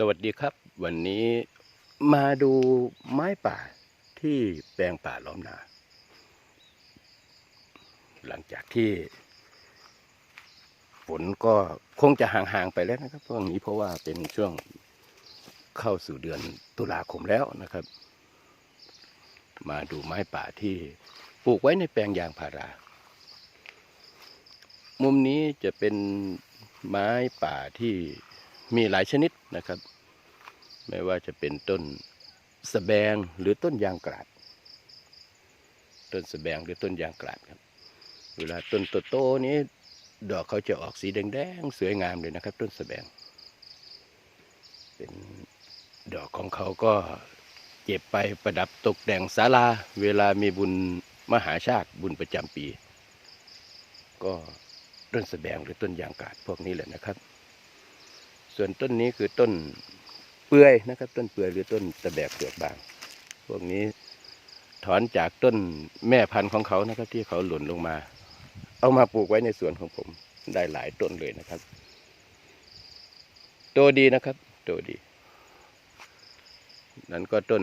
สวัสดีครับ วันนี้มาดูไม้ป่าที่แปลงป่าล้อมนา หลังจากที่ฝนก็คงจะห่างๆไปแล้วนะครับช่วงนี้เพราะว่าเป็นช่วงเข้าสู่เดือนตุลาคมแล้วนะครับ มาดูไม้ป่าที่ปลูกไว้ในแปลงยางพารา มุมนี้จะเป็นไม้ป่าที่ มีหลายชนิดนะครับ ไม่ว่าจะเป็นต้นสะแบงหรือต้นยางกราด ต้นสะแบงหรือต้นยางกราดครับ เวลาต้นโตๆนี้ดอกเขาจะออกสีแดงๆสวยงามเลยนะครับ ต้นสะแบง เป็นดอกของเขาก็เก็บไปประดับตกแต่งศาลา เวลามีบุญมหาชาติบุญประจำปี ก็ต้นสะแบงหรือต้นยางกาดพวกนี้แหละนะครับ ส่วนต้นนี้คือต้นเปื่อยนะครับ ต้นเปื่อยหรือต้นตะแบกเปลือกบาง พวกนี้ถอนจากต้นแม่พันธุ์ของเขานะครับ ที่เขาหล่นลงมา เอามาปลูกไว้ในสวนของผมได้หลายต้นเลยนะครับ โตดีนะครับ โตดี นั้นก็ต้น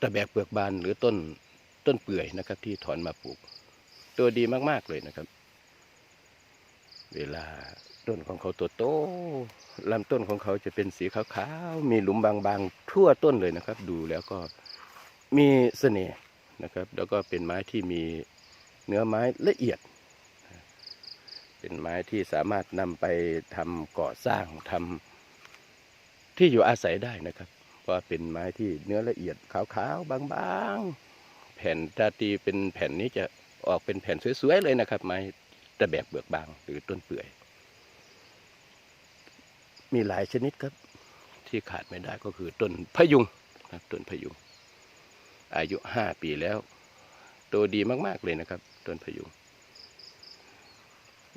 ตะแบกเปลือกบานหรือต้นต้นเปื่อยนะครับ ที่ถอนมาปลูก ตัวดีมาก ๆ เลยนะครับ เวลา ต้นของเขาตัวโตลำต้นของเขาจะเป็นสีขาวๆ มีหลุมบางๆ ทั่วต้นเลยนะครับ ดูแล้วก็มีเสน่ห์นะครับ แล้วก็เป็นไม้ที่มีเนื้อไม้ละเอียด เป็นไม้ที่สามารถนำไปทำก่อสร้างทำที่อยู่อาศัยได้นะครับ เพราะเป็นไม้ที่เนื้อละเอียดขาวๆ บางๆ แผ่นถ้าตีเป็นแผ่นนี้จะออกเป็นแผ่นสวยๆเลยนะครับ ไม้ตะแบกเบือกบางหรือต้นเปื่อย มีหลายชนิดครับ ที่ขาดไม่ได้ก็คือต้นพะยุงนะครับต้นพะยุง อายุห้าปีแล้วโตดีมาก ๆ เลยนะครับ ต้นพะยุง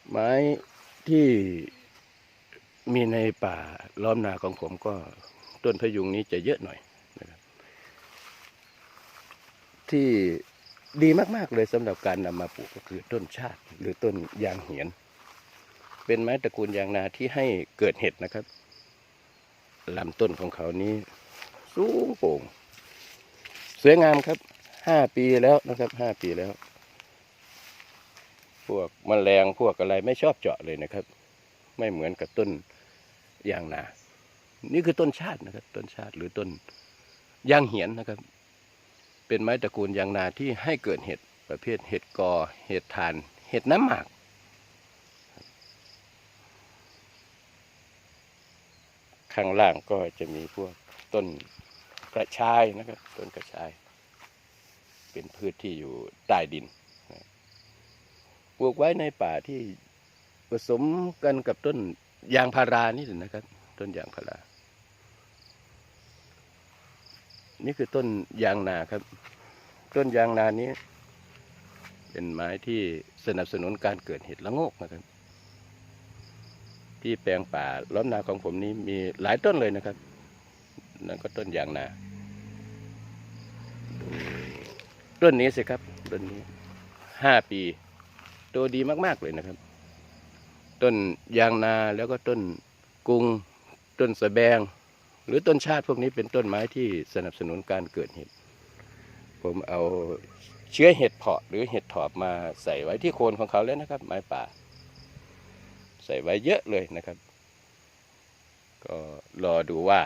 ไม้ที่มีในป่าล้อมนาของผมก็ต้นพะยุงนี้จะเยอะหน่อยนะครับ ที่ดีมาก ๆ เลยสำหรับการนำมาปลูกก็คือต้นชาติ หรือต้นยางเหียน เป็นไม้ตระกูลยางนาที่ให้เกิดเห็ดนะครับลำต้นของเขานี้สูงโป่งสวยงามครับห้าปีแล้วนะครับห้าปีแล้ว พวกมแมลงพวกอะไรไม่ชอบเจาะเลยนะครับ ไม่เหมือนกับต้นยางนา นี่คือต้นชาตินะครับ ต้นชาติหรือต้นยางเหียนนะครับ เป็นไม้ตระกูลยางนาที่ให้เกิดเห็ดประเภทเห็ดกอ เห็ดทาน เห็ดน้ำหมาก ข้างล่างก็จะมีพวกต้นกระชายนะครับ ต้นกระชาย เป็นพืชที่อยู่ใต้ดินปลูกไว้ในป่าที่ผสมกันกับต้นยางพารานี่แหละนะครับ ต้นยางพารา นี่คือต้นยางนาครับ ต้นยางนานี้ เป็นไม้ที่สนับสนุนการเกิดเห็ดละโงกนะครับ ที่แปลงป่าล้อมนาของผมนี้มีหลายต้นเลยนะครับ นั่นก็ต้นยางนาต้นนี้สิครับต้นนี้ห้าปีโตดีมาก ๆ เลยนะครับ ต้นยางนาแล้วก็ต้นกุง ต้นสะแบง หรือต้นชาติพวกนี้เป็นต้นไม้ที่สนับสนุนการเกิดเห็ด ผมเอาเชื้อเห็ดเพาะหรือเห็ดถอบมาใส่ไว้ที่โคนของเขาแล้วนะครับ ไม้ป่า ใส่ไว้เยอะเลยนะครับ ก็รอดูว่า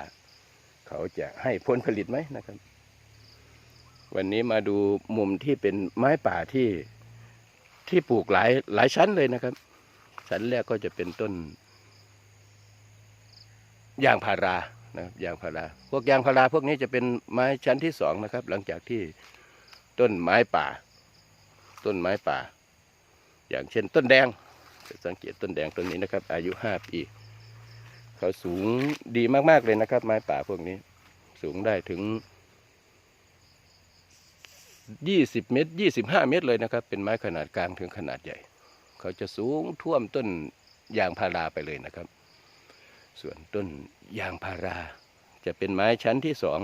เขาจะให้ผลผลิตไหมนะครับ วันนี้มาดูมุมที่เป็นไม้ป่าที่ที่ปลูกหลายหลายชั้นเลยนะครับ ชั้นแรกก็จะเป็นต้นยางพารานะครับยางพารา พวกยางพาราพวกนี้จะเป็นไม้ชั้นที่สองนะครับ หลังจากที่ต้นไม้ป่า ต้นไม้ป่า อย่างเช่นต้นแดง สังเกตต้นแดงต้นนี้นะครับ อายุห้าปีเขาสูงดีมากๆเลยนะครับ ไม้ป่าพวกนี้ สูงได้ถึงยี่สิบเมตรยี่สิบห้าเมตรเลยนะครับ เป็นไม้ขนาดกลางถึงขนาดใหญ่ เขาจะสูงท่วมต้นยางพาราไปเลยนะครับ ส่วนต้นยางพารา จะเป็นไม้ชั้นที่สอง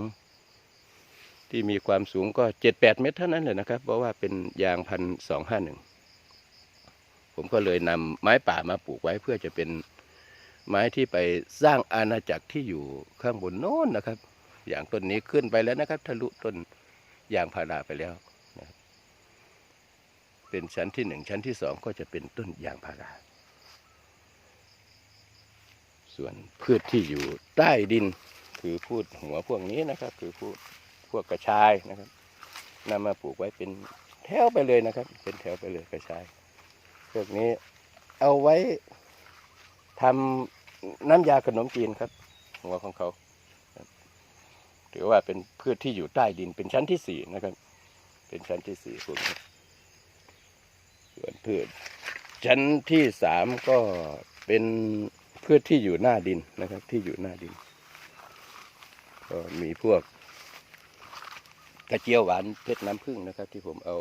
ที่มีความสูงก็เจ็ดแปดเมตรเท่านั้นเลยนะครับ เพราะว่าเป็นยางพันสองห้าหนึ่ง ผมก็เลยนำไม้ป่ามาปลูกไว้เพื่อจะเป็นไม้ที่ไปสร้างอาณาจักรที่อยู่ข้างบนโน้นนะครับ อย่างต้นนี้ขึ้นไปแล้วนะครับ ทะลุต้นยางพาราไปแล้วนะครับเป็นชั้นที่หนึ่งชั้นที่สองก็จะเป็นต้นยางพารา ส่วนพืชที่อยู่ใต้ดินคือพูดหัวพวกนี้นะครับ คือพูดพวกกระชายนะครับนำมาปลูกไว้เป็นแถวไปเลยนะครับ เป็นแถวไปเลยกระชาย พวกนี้ เอาไว้ทำน้ำยาขนมจีนครับ หัวของเขาครับถือว่าเป็นพืชที่อยู่ใต้ดินเป็นชั้นที่สี่นะครับ เป็นชั้นที่สี่พวกนี้ส่วนพืช ชั้นที่สามก็เป็นพืชที่อยู่หน้าดินนะครับ ที่อยู่หน้าดิน ก็มีพวกกระเจียวหวานเพชรน้ำผึ้งนะครับ ที่ผมเอา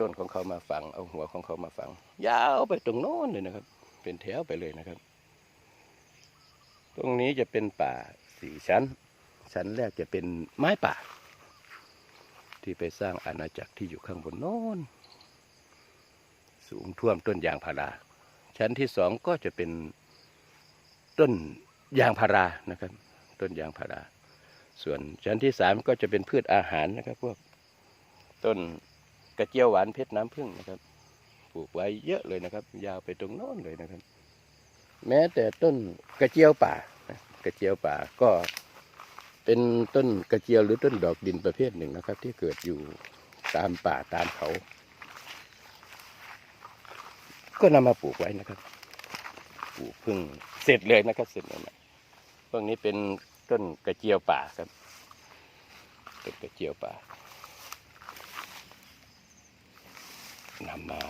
ต้นของเขามาฝัง เอาหัวของเขามาฝัง ยาวไปตรงโน้นเลยนะครับ เป็นแถวไปเลยนะครับ ตรงนี้จะเป็นป่าสี่ชั้น ชั้นแรกจะเป็นไม้ป่า ที่ไปสร้างอาณาจักรที่อยู่ข้างบนโน้นสูงท่วมต้นยางพารา ชั้นที่สองก็จะเป็นต้นยางพารานะครับ ต้นยางพารา ส่วนชั้นที่สามก็จะเป็นพืชอาหารนะครับ พวกต้น กระเจียวหวานเพชรน้ำผึ้งนะครับ ปลูกไว้เยอะเลยนะครับ ยาวไปตรงโน้นเลยนะครับ แม้แต่ต้นกระเจียวป่า กระเจียวป่าก็เป็นต้นกระเจียวหรือต้นดอกดินประเภทหนึ่งนะครับ ที่เกิดอยู่ตามป่าตามเขา ก็นำมาปลูกไว้นะครับ ปลูกพึ่งเสร็จเลยนะครับ เสร็จเลยนะพวกนี้เป็นต้นกระเจียวป่าครับต้นกระเจียวป่า นำมา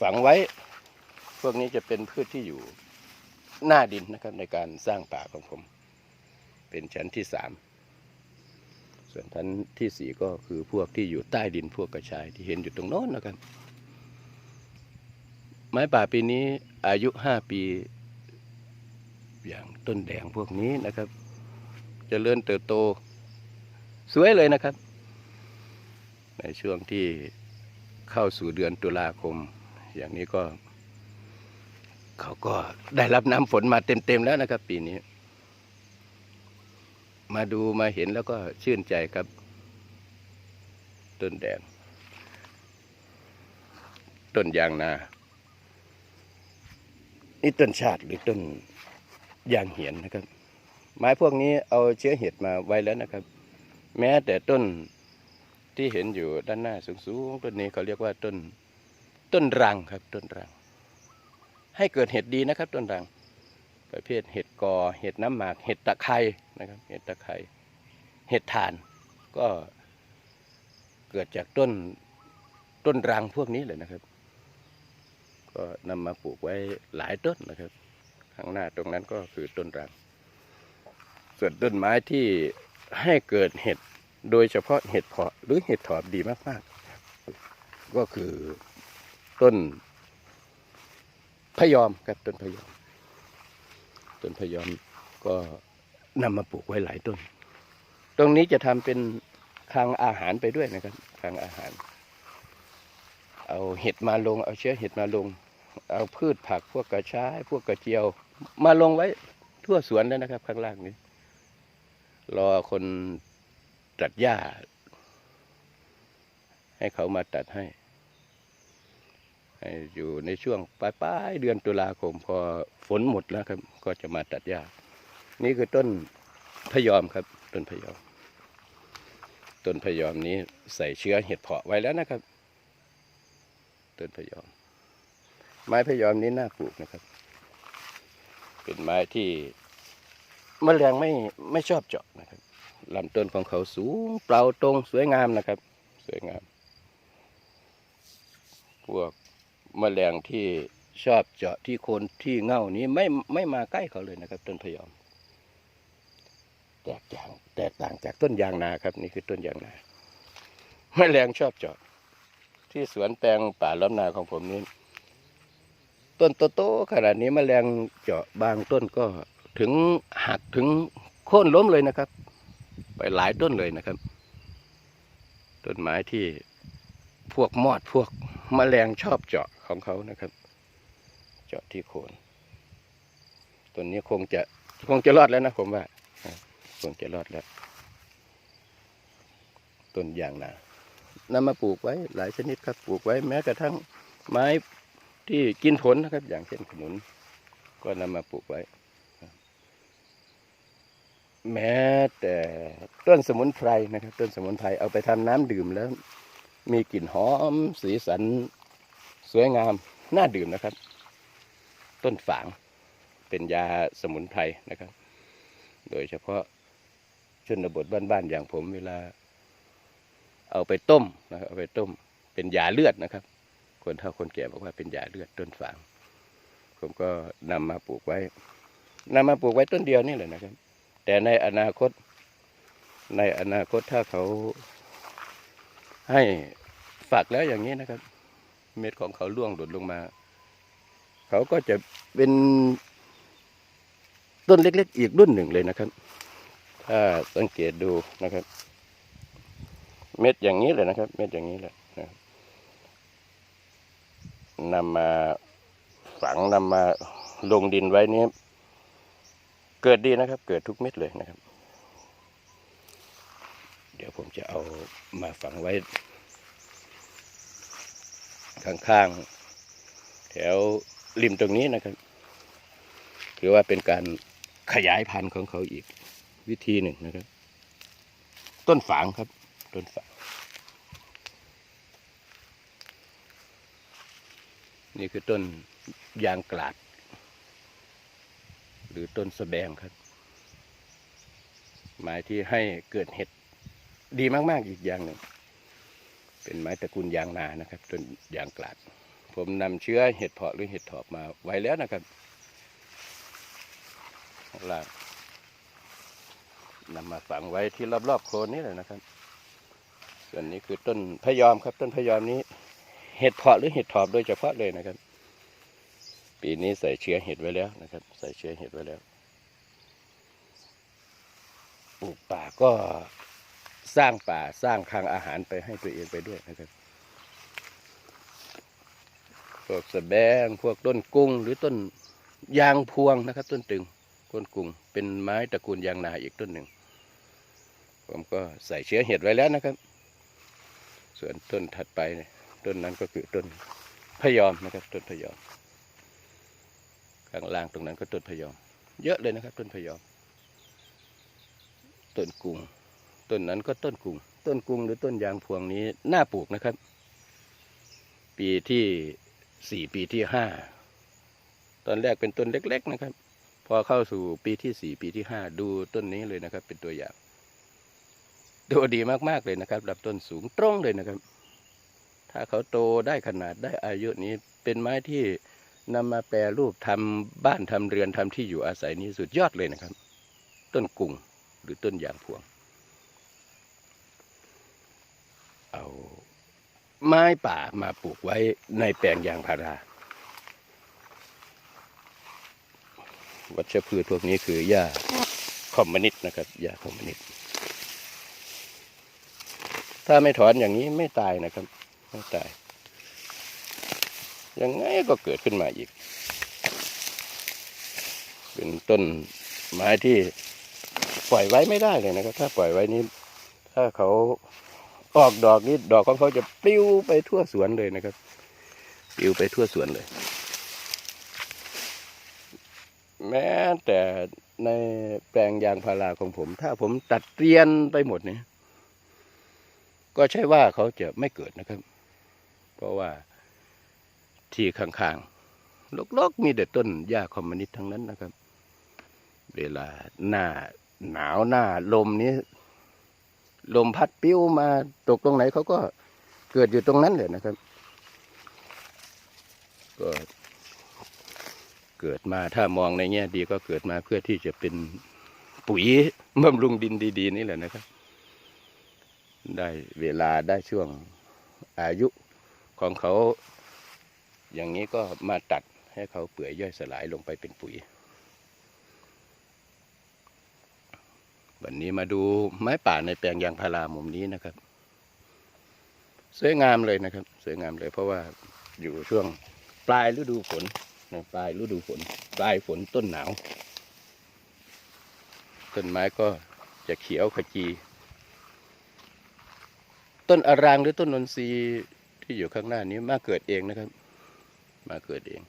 ฝังไว้ พวกนี้จะเป็นพืชที่อยู่หน้าดินนะครับในการสร้างป่าของผม เป็นชั้นที่สามส่วนชั้นที่สี่ก็คือพวกที่อยู่ใต้ดินพวกกระชายที่เห็นอยู่ตรงโน้นนะครับ ไม้ป่าปีนี้อายุห้าปี อย่างต้นแดงพวกนี้นะครับจเจริญเติบโต สวยเลยนะครับ ในช่วงที่ เข้าสู่เดือนตุลาคม อย่างนี้ก็ เขาก็ได้รับน้ำฝนมาเต็มๆแล้วนะครับ ปีนี้ มาดูมาเห็นแล้วก็ชื่นใจครับต้นแดงต้นยางนา นี่ต้นชาติหรือต้นยางเหียนนะครับ ไม้พวกนี้เอาเชื้อเห็ดมาไว้แล้วนะครับ แม้แต่ต้น ที่เห็นอยู่ด้านหน้าสูงๆต้นนี้เขาเรียกว่าต้นต้นรังครับต้นรัง ให้เกิดเห็ดดีนะครับ ต้นรัง ประเภทเห็ดกอเห็ดน้ำหมาก เห็ดตะไคร้นะครับ เห็ดตะไคร้เห็ดถ่านก็เกิดจากต้นต้นรังพวกนี้เลยนะครับ ก็นำมาปลูกไว้หลายต้นนะครับ ข้างหน้าตรงนั้นก็คือต้นรัง ส่วนต้นไม้ที่ให้เกิดเห็ด โดยเฉพาะเห็ดเพาะหรือเห็ดถอบดีมากๆ ก็คือต้นพะยอมครับต้นพะยอม ต้นพะยอมก็นำมาปลูกไว้หลายต้น ตรงนี้จะทำเป็นคลังอาหารไปด้วยนะครับคลังอาหาร เอาเห็ดมาลง เอาเชื้อเห็ดมาลง เอาพืชผักพวกกระชายพวกกระเจียว มาลงไว้ทั่วสวนแล้วนะครับ ข้างล่างนี้ รอคน ตัดหญ้า ให้เขามาตัดให้ อยู่ในช่วงปลายปลายเดือนตุลาคมพอฝนหมดแล้วครับ ก็จะมาตัดหญ้า นี่คือต้นพยอมครับ ต้นพยอม ต้นพยอมนี้ใส่เชื้อเห็ดเพาะไว้แล้วนะครับ ต้นพยอม ไม้พยอมนี้น่าปลูกนะครับ เป็นไม้ที่มแมลงไม่ไม่ชอบเจาะนะครับ ลำต้นของเขาสูงเปล่าตรงสวยงามนะครับ สวยงาม พวกมแมลงที่ชอบเจาะที่โคนที่เง่านี้ไม่ไม่มาใกล้เขาเลยนะครับ ต้นพยอม แตกต่างแตกต่างจากต้นยางนาครับ นี่คือต้นยางนาแมลงชอบเจาะ ที่สวนแตงป่าล้อมนาของผมนี้ต้นโตๆขนาดนี้แมลงเจาะบางต้นก็ถึงหักถึงโค่นล้มเลยนะครับ ไปหลายต้นเลยนะครับ ต้นไม้ที่พวกมอดพวกแมลงชอบเจาะของเขานะครับ เจาะที่โคนต้นนี้คงจะคงจะรอดแล้วนะผมว่าอ่าคงจะรอดแล้วต้นยางนานำมาปลูกไว้หลายชนิดครับปลูกไว้แม้กระทั่งไม้ที่กินผลนะครับ อย่างเช่นขนุน ก็นำมาปลูกไว้ แม้แต่ต้นสมุนไพรนะครับ ต้นสมุนไพรเอาไปทำน้ำดื่มแล้ว มีกลิ่นหอมสีสัน สวยงามน่าดื่มนะครับ ต้นฝางเป็นยาสมุนไพรนะครับ โดยเฉพาะชนบทบ้านๆอย่างผมเวลา เอาไปต้มนะครับเอาไปต้ม เป็นยาเลือดนะครับ คนเฒ่าคนแก่บอกว่าเป็นยาเลือดต้นฝาง ผมก็นำมาปลูกไว้นำมาปลูกไว้ต้นเดียวนี่แหละนะครับ แต่ในอนาคต ในอนาคตถ้าเขาให้ฝักแล้วอย่างนี้นะครับ เม็ดของเขาล่วงหล่นลงมา เขาก็จะเป็นต้นเล็ก ๆ อีกรุ่นหนึ่งเลยนะครับ ถ้าสังเกตดูนะครับ เม็ดอย่างนี้เลยนะครับ เม็ดอย่างนี้แหละนะนำมาฝังนำมาลงดินไว้นี้ เกิดดีนะครับ เกิดทุกเม็ดเลยนะครับ เดี๋ยวผมจะเอามาฝังไว้ ข้างๆ แถวริมตรงนี้นะครับถือว่าเป็นการขยายพันธุ์ของเขาอีกวิธีหนึ่งนะครับ ต้นฝางครับ ต้นฝาง นี่คือต้นยางกลาด หรือต้นสแบงครับ ไม้ที่ให้เกิดเห็ดดีมากๆอีกอย่างหนึ่ง เป็นไม้ตระกูลยางนานะครับ ต้นยางกลาด ผมนำเชื้อเห็ดเพาะหรือเห็ดถอบมาไว้แล้วนะครับข้างล่างนำมาฝังไว้ที่รอบๆโคนนี่แหละนะครับ ส่วนนี้คือต้นพยอมครับ ต้นพยอมนี้ เห็ดเพาะหรือเห็ดถอบโดยเฉพาะเลยนะครับ ปีนี้ใส่เชื้อเห็ดไว้แล้วนะครับ ใส่เชื้อเห็ดไว้แล้ว ปลูกป่าก็สร้างป่าสร้างคลังอาหารไปให้ตัวเองไปด้วยนะครับ พวกสะแบงพวกต้นกุ้งหรือต้นยางพวงนะครับ ต้นตึงต้นกุ้งเป็นไม้ตระกูลยางนาอีกต้นหนึ่ง ผมก็ใส่เชื้อเห็ดไว้แล้วนะครับ ส่วนต้นถัดไปเนี่ยต้นนั้นก็คือต้นพะยอมนะครับ ต้นพะยอม ข้างล่างตรงนั้นก็ต้นพะยอม เยอะเลยนะครับ ต้นพะยอม ต้นกุ้งต้นนั้นก็ต้นกุ้งต้นกุ้งหรือต้นยางพวงนี้น่าปลูกนะครับ ปีที่สี่ปีที่ห้าตอนแรกเป็นต้นเล็ก ๆ นะครับ พอเข้าสู่ปีที่สี่ปีที่ห้าดูต้นนี้เลยนะครับ เป็นตัวอย่างดูดีมากๆเลยนะครับลำต้นสูงตรงเลยนะครับ ถ้าเขาโตได้ขนาดได้อายุนี้เป็นไม้ที่ นำมาแปรรูปทำบ้านทำเรือนทำที่อยู่อาศัยนี้สุดยอดเลยนะครับ ต้นกุ้งหรือต้นยางพวง เอาไม้ป่ามาปลูกไว้ในแปลงยางพารา วัชพืชพวกนี้คือหญ้าคอมมินิสต์นะครับหญ้าคอมมินิสต์ถ้าไม่ถอนอย่างนี้ไม่ตายนะครับ ไม่ตาย ยังไงก็เกิดขึ้นมาอีก เป็นต้นไม้ที่ปล่อยไว้ไม่ได้เลยนะครับ ถ้าปล่อยไว้นี้ ถ้าเขาออกดอกนี้ดอกของเขาจะปลิวไปทั่วสวนเลยนะครับปลิวไปทั่วสวนเลย แม้แต่ในแปลงยางพาราของผม ถ้าผมตัดเรียนไปหมดเนี่ยก็ใช่ว่าเขาจะไม่เกิดนะครับ เพราะว่า ที่ข้างๆลกๆมีแต่ต้นหญ้าคอมมินิสต์ทั้งนั้นนะครับ เวลาหน้าหนาวหน้าลมนี้ ลมพัดปิ้วมาตกตรงไหนเขาก็เกิดอยู่ตรงนั้นเลยนะครับ ก็เกิดมาถ้ามองในแง่ดีก็เกิดมาเพื่อที่จะเป็นปุ๋ยบำรุงดินดี ๆ นี่แหละนะครับ ได้เวลาได้ช่วงอายุของเขา อย่างนี้ก็มาตัดให้เขาเปื่อยย่อยสลายลงไปเป็นปุ๋ย วันนี้มาดูไม้ป่าในแปลงยางพารามุมนี้นะครับ สวยงามเลยนะครับ สวยงามเลยเพราะว่าอยู่ช่วงปลายฤดูฝนปลายฤดูฝน ปลายฝนต้นหนาว ต้นไม้ก็จะเขียวขจี ต้นอารางหรือต้นนนทรีย์ที่อยู่ข้างหน้านี้มาเกิดเองนะครับ มาเกิดเอง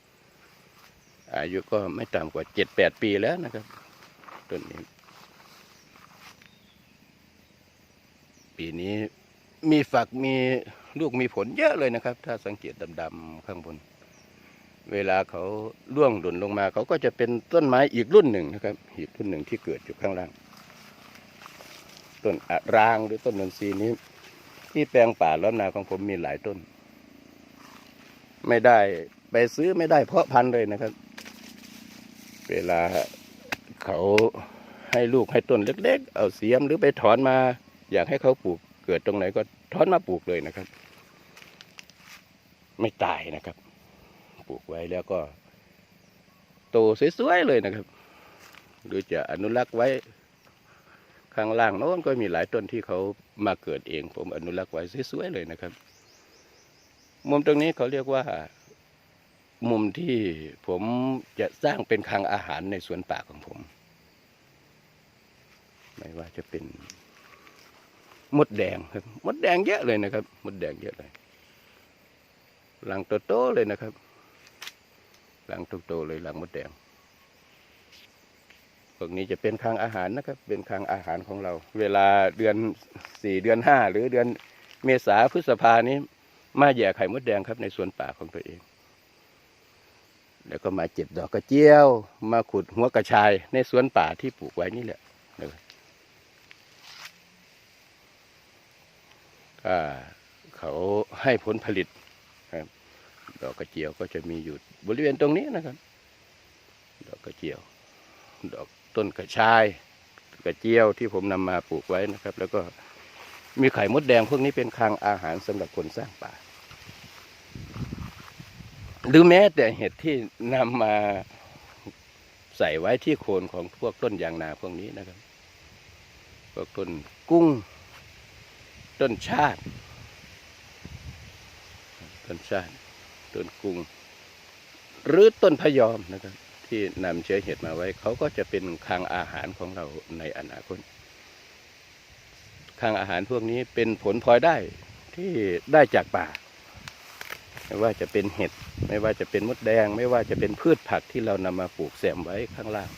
อายุก็ไม่ต่ำกว่าเจ็ดแปดปีแล้วนะครับต้นนี้ ปีนี้มีฝักมีลูกมีผลเยอะเลยนะครับ ถ้าสังเกตดำๆข้างบน เวลาเขาล่วงหล่นลงมาเขาก็จะเป็นต้นไม้อีกรุ่นหนึ่งนะครับ อีกรุ่นหนึ่งที่เกิดอยู่ข้างล่าง ต้นอะรางหรือต้นนนทรีนี้ ที่แปลงป่าล้อมนาของผมมีหลายต้น ไม่ได้ ไปซื้อไม่ได้เพาะพันธุ์เลยนะครับ เวลาเขาให้ลูกให้ต้นเล็ก ๆ เอาเสียมหรือไปถอนมา อยากให้เขาปลูกเกิดตรงไหนก็ถอนมาปลูกเลยนะครับ ไม่ตายนะครับ ปลูกไว้แล้วก็โตสวยๆเลยนะครับ หรือจะอนุรักษ์ไว้ข้างล่างโน้นก็มีหลายต้นที่เขามาเกิดเอง ผมอนุรักษ์ไว้สวยๆเลยนะครับ มุมตรงนี้เขาเรียกว่า มุมที่ผมจะสร้างเป็นคลังอาหารในสวนป่าของผม ไม่ว่าจะเป็นมดแดงครับมดแดงเยอะเลยนะครับมดแดงเยอะเลยหลังโตๆเลยนะครับ หลังโตๆเลยหลังมดแดงพวกนี้จะเป็นคลังอาหารนะครับ เป็นคลังอาหารของเรา เวลาเดือนสี่เดือนห้าหรือเดือนเมษาพฤษภานี้ มาแย่ไข่มดแดงครับในสวนป่าของตัวเอง แล้วก็มาเจ็บดอกกระเจียว มาขุดหัวกระชายในสวนป่าที่ปลูกไว้นี่แหละถ้าเขาให้ผลผลิตครับดอกกระเจียวก็จะมีอยู่บริเวณตรงนี้นะครับ ดอกกระเจียว ดอกต้นกระชาย กระเจียวที่ผมนำมาปลูกไว้นะครับ แล้วก็มีไข่มดแดงพวกนี้เป็นคลังอาหารสำหรับคนสร้างป่า หรือแม้แต่เห็ดที่นำมาใส่ไว้ที่โคนของพวกต้นยางนาพวกนี้นะครับ พวกต้นกุ้ง ต้นชาติ ต้นชาติ ต้นกุ้ง หรือต้นพยอมนะครับ ที่นำเชื้อเห็ดมาไว้ เขาก็จะเป็นคลังอาหารของเราในอนาคตคลังอาหารพวกนี้เป็นผลพลอยได้ที่ได้จากป่า ไม่ว่าจะเป็นเห็ด ไม่ว่าจะเป็นมดแดง ไม่ว่าจะเป็นพืชผักที่เรานำมาปลูกแซมไว้ข้างล่าง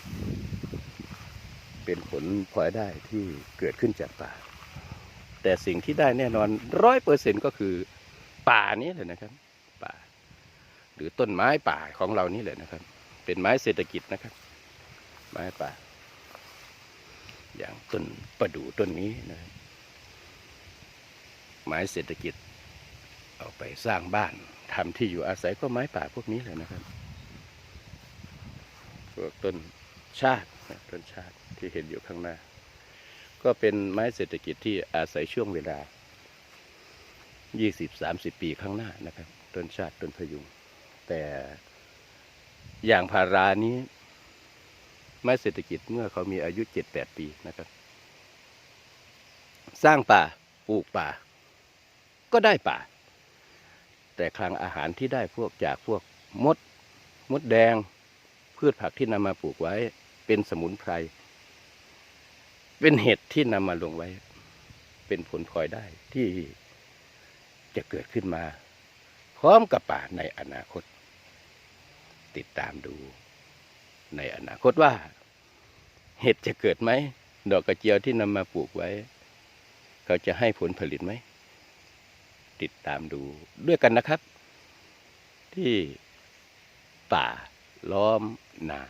เป็นผลพลอยได้ที่เกิดขึ้นจากป่า แต่สิ่งที่ได้แน่นอนร้อยเปอร์เซ็นก็คือป่านี้เลยนะครับ ป่า หรือต้นไม้ป่าของเรานี่แหละนะครับ เป็นไม้เศรษฐกิจนะครับ ไม้ป่า อย่างต้นประดู่ต้นนี้นะครับไม้เศรษฐกิจ เอาไปสร้างบ้านทำที่อยู่อาศัยก็ไม้ป่าพวกนี้เลยนะครับพวกต้นชาติต้นชาติที่เห็นอยู่ข้างหน้า ก็เป็นไม้เศรษฐกิจที่อาศัยช่วงเวลา 20-30 ปีข้างหน้านะครับ ต้นชาติต้นพยุง แต่อย่างพารานี้ ไม้เศรษฐกิจเมื่อเขามีอายุ 7-8 ปีนะครับ สร้างป่าปลูกป่า ก็ได้ป่า แต่คลังอาหารที่ได้พวกจากพวกมด มดแดง พืชผักที่นำมาปลูกไว้ เป็นสมุนไพร เป็นเห็ดที่นำมาลงไว้ เป็นผลพลอยได้ที่จะเกิดขึ้นมา พร้อมกับป่าในอนาคต ติดตามดู ในอนาคตว่า เห็ดจะเกิดไหม ดอกกระเจียวที่นำมาปลูกไว้ เขาจะให้ผลผลิตไหม ติดตามดูด้วยกันนะครับ ที่ป่าล้อมนา